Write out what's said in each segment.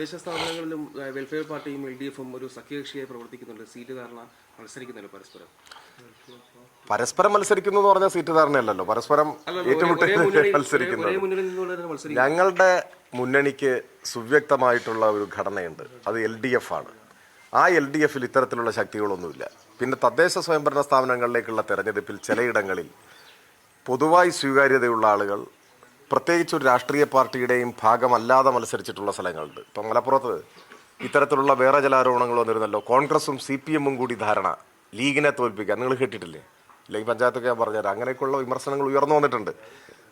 തദ്ദേശ സ്ഥാപനങ്ങളിലും വെൽഫെയർ പാർട്ടിയും എൽ ഡി എഫും ഒരു സഖ്യകക്ഷിയായി പ്രവർത്തിക്കുന്നുണ്ട്. സീറ്റ് ധാരണ മത്സരിക്കുന്നുണ്ട് പരസ്പരം. പരസ്പരം മത്സരിക്കുന്നു എന്ന് പറഞ്ഞാൽ സീറ്റ് ധാരണയല്ലല്ലോ പരസ്പരം ഏറ്റുമുട്ടി മത്സരിക്കുന്നത്. ഒരേ മുന്നണിയിൽ നിന്നുള്ള തന്നെ മത്സരിക്കും ഞങ്ങളുടെ മുന്നണിക്ക് സുവ്യക്തമായിട്ടുള്ള ഒരു ഘടനയുണ്ട്. അത് എൽ ഡി എഫ് ആണ്. ആ എൽ ഡി എഫിൽ ഇത്തരത്തിലുള്ള ശക്തികളൊന്നുമില്ല. പിന്നെ തദ്ദേശ സ്വയംഭരണ സ്ഥാപനങ്ങളിലേക്കുള്ള തെരഞ്ഞെടുപ്പിൽ ചിലയിടങ്ങളിൽ പൊതുവായി സ്വീകാര്യതയുള്ള ആളുകൾ പ്രത്യേകിച്ച് ഒരു രാഷ്ട്രീയ പാർട്ടിയുടെയും ഭാഗമല്ലാതെ മത്സരിച്ചിട്ടുള്ള സ്ഥലങ്ങളുണ്ട്. ഇപ്പം മലപ്പുറത്ത് ഇത്തരത്തിലുള്ള വേറെ ചില ആരോപണങ്ങൾ വന്നിരുന്നല്ലോ. കോൺഗ്രസും സി പി എമ്മും കൂടി ധാരണ. ലീഗിനെ തോൽപ്പിക്കാൻ. നിങ്ങൾ കേട്ടിട്ടില്ലേ? അല്ലെങ്കിൽ പഞ്ചായത്തൊക്കെ ഞാൻ പറഞ്ഞുതരാം. അങ്ങനെയൊക്കെയുള്ള വിമർശനങ്ങൾ ഉയർന്നു വന്നിട്ടുണ്ട്.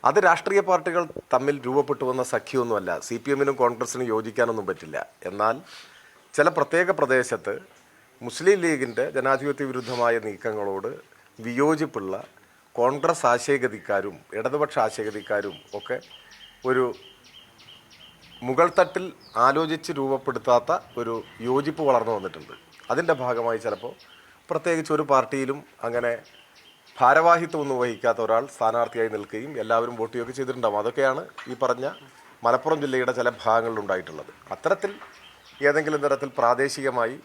അത് രാഷ്ട്രീയ പാർട്ടികൾ തമ്മിൽ രൂപപ്പെട്ടു വന്ന സഖ്യമൊന്നുമല്ല. സി പി എമ്മിനും കോൺഗ്രസിനും യോജിക്കാനൊന്നും പറ്റില്ല. എന്നാൽ ചില പ്രത്യേക പ്രദേശത്ത് മുസ്ലിം ലീഗിന്റെ ജനാധിപത്യ വിരുദ്ധമായ നീക്കങ്ങളോട് വിയോജിപ്പുള്ള കോൺഗ്രസ് ആശയഗതിക്കാരും ഇടതുപക്ഷ ആശയഗതിക്കാരും ഒക്കെ ഒരു മുകൾ തട്ടിൽ ആലോചിച്ച് രൂപപ്പെടുത്താത്ത ഒരു യോജിപ്പ് വളർന്നു വന്നിട്ടുണ്ട്. അതിന്റെ ഭാഗമായി ചിലപ്പോൾ പ്രത്യേകിച്ച് ഒരു പാർട്ടിയിലും അങ്ങനെ ഭാരവാഹിത്വം ഒന്നും വഹിക്കാത്ത ഒരാൾ സ്ഥാനാർത്ഥിയായി നിൽക്കുകയും എല്ലാവരും വോട്ട് ചെയ്യുകയൊക്കെ ചെയ്തിട്ടുണ്ടാവും. അതൊക്കെയാണ് ഈ പറഞ്ഞ മലപ്പുറം ജില്ലയുടെ ചില ഭാഗങ്ങളിലുണ്ടായിട്ടുള്ളത് അത്തരത്തിൽ ഏതെങ്കിലും തരത്തിൽ പ്രാദേശികമായി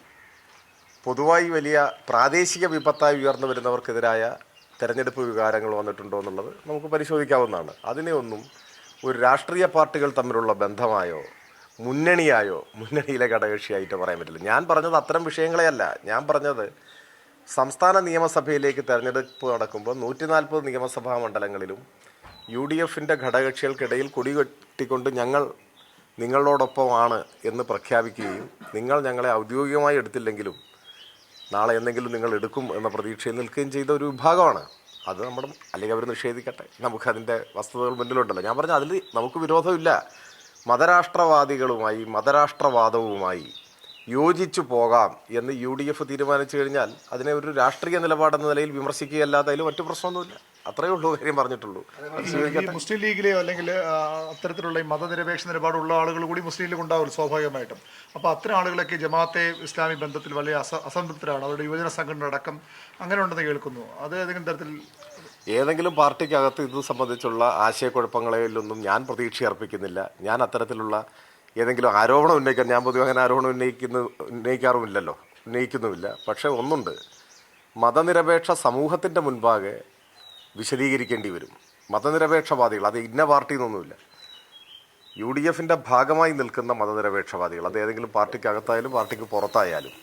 പൊതുവായി വലിയ പ്രാദേശിക വിപത്തായി ഉയർന്നു വരുന്നവർക്കെതിരായ തെരഞ്ഞെടുപ്പ് വികാരങ്ങൾ വന്നിട്ടുണ്ടോ എന്നുള്ളത് നമുക്ക് പരിശോധിക്കാവുന്നതാണ്. അതിനെ ഒന്നും ഒരു രാഷ്ട്രീയ പാർട്ടികൾ തമ്മിലുള്ള ബന്ധമായോ മുന്നണിയായോ മുന്നണിയിലെ ഘടകകക്ഷിയായിട്ട് പറയാൻ പറ്റില്ല. ഞാൻ പറഞ്ഞത് അത്തരം വിഷയങ്ങളെയല്ല. ഞാൻ പറഞ്ഞത് സംസ്ഥാന നിയമസഭയിലേക്ക് തെരഞ്ഞെടുപ്പ് നടക്കുമ്പോൾ നൂറ്റി നാൽപ്പത് നിയമസഭാ മണ്ഡലങ്ങളിലും യു ഡി എഫിന്റെ ഘടകകക്ഷികൾക്കിടയിൽ കൊടികെട്ടിക്കൊണ്ട് ഞങ്ങൾ നിങ്ങളോടൊപ്പമാണ് എന്ന് പ്രഖ്യാപിക്കുകയും നിങ്ങൾ ഞങ്ങളെ ഔദ്യോഗികമായി എടുത്തില്ലെങ്കിലും നാളെ എന്തെങ്കിലും നിങ്ങൾ എടുക്കും എന്ന പ്രതീക്ഷയിൽ നിൽക്കുകയും ചെയ്ത ഒരു വിഭാഗമാണ്. അത് നമ്മുടെ അല്ലെങ്കിൽ അവർ നിഷേധിക്കട്ടെ. നമുക്കതിന്റെ വസ്തുതകൾ മുന്നിലുണ്ടല്ലോ. ഞാൻ പറഞ്ഞ അതിൽ നമുക്ക് വിരോധമില്ല. മതരാഷ്ട്രവാദികളുമായി മതരാഷ്ട്രവാദവുമായി യോജിച്ചു പോകാം എന്ന് യു ഡി എഫ് തീരുമാനിച്ചു കഴിഞ്ഞാൽ അതിനെ ഒരു രാഷ്ട്രീയ നിലപാടെന്ന നിലയിൽ വിമർശിക്കുകയല്ലാതെ അതിൽ മറ്റു പ്രശ്നമൊന്നുമില്ല. അത്രയേ ഉള്ളൂ കാര്യം പറഞ്ഞിട്ടുള്ളൂ. മുസ്ലിം ലീഗിലെയോ അല്ലെങ്കിൽ അത്തരത്തിലുള്ള ഈ മതനിരപേക്ഷ നിലപാടുള്ള ആളുകൾ കൂടി മുസ്ലിം ലീഗ് ഉണ്ടാവും സ്വാഭാവികമായിട്ടും. അപ്പോൾ അത്തരം ആളുകളൊക്കെ ജമാഅത്തെ ഇസ്ലാമി ബന്ധത്തിൽ വലിയ അസ അസംതൃപ്തരാണ്. അവരുടെ യുവജന സംഘടന അടക്കം അങ്ങനെ ഉണ്ടെന്ന് കേൾക്കുന്നു. അത് ഏതെങ്കിലും തരത്തിൽ ഏതെങ്കിലും പാർട്ടിക്കകത്ത് ഇത് സംബന്ധിച്ചുള്ള ആശയക്കുഴപ്പങ്ങളിലൊന്നും ഞാൻ പ്രതീക്ഷ അർപ്പിക്കുന്നില്ല. ഞാൻ അത്തരത്തിലുള്ള ഏതെങ്കിലും ആരോപണം ഉന്നയിക്കാൻ ഞാൻ പൊതുവെ അങ്ങനെ ആരോപണം ഉന്നയിക്കുന്ന ഉന്നയിക്കാറുമില്ലല്ലോ. ഉന്നയിക്കുന്നുമില്ല. പക്ഷേ ഒന്നുണ്ട്. മതനിരപേക്ഷ സമൂഹത്തിന്റെ മുൻപാകെ വിശദീകരിക്കേണ്ടി വരും. മതനിരപേക്ഷവാദികൾ അത് ഇന്ന പാർട്ടി എന്നൊന്നുമില്ല. യു ഡി എഫിന്റെ ഭാഗമായി നിൽക്കുന്ന മതനിരപേക്ഷവാദികൾ അത് ഏതെങ്കിലും പാർട്ടിക്കകത്തായാലും പാർട്ടിക്ക് പുറത്തായാലും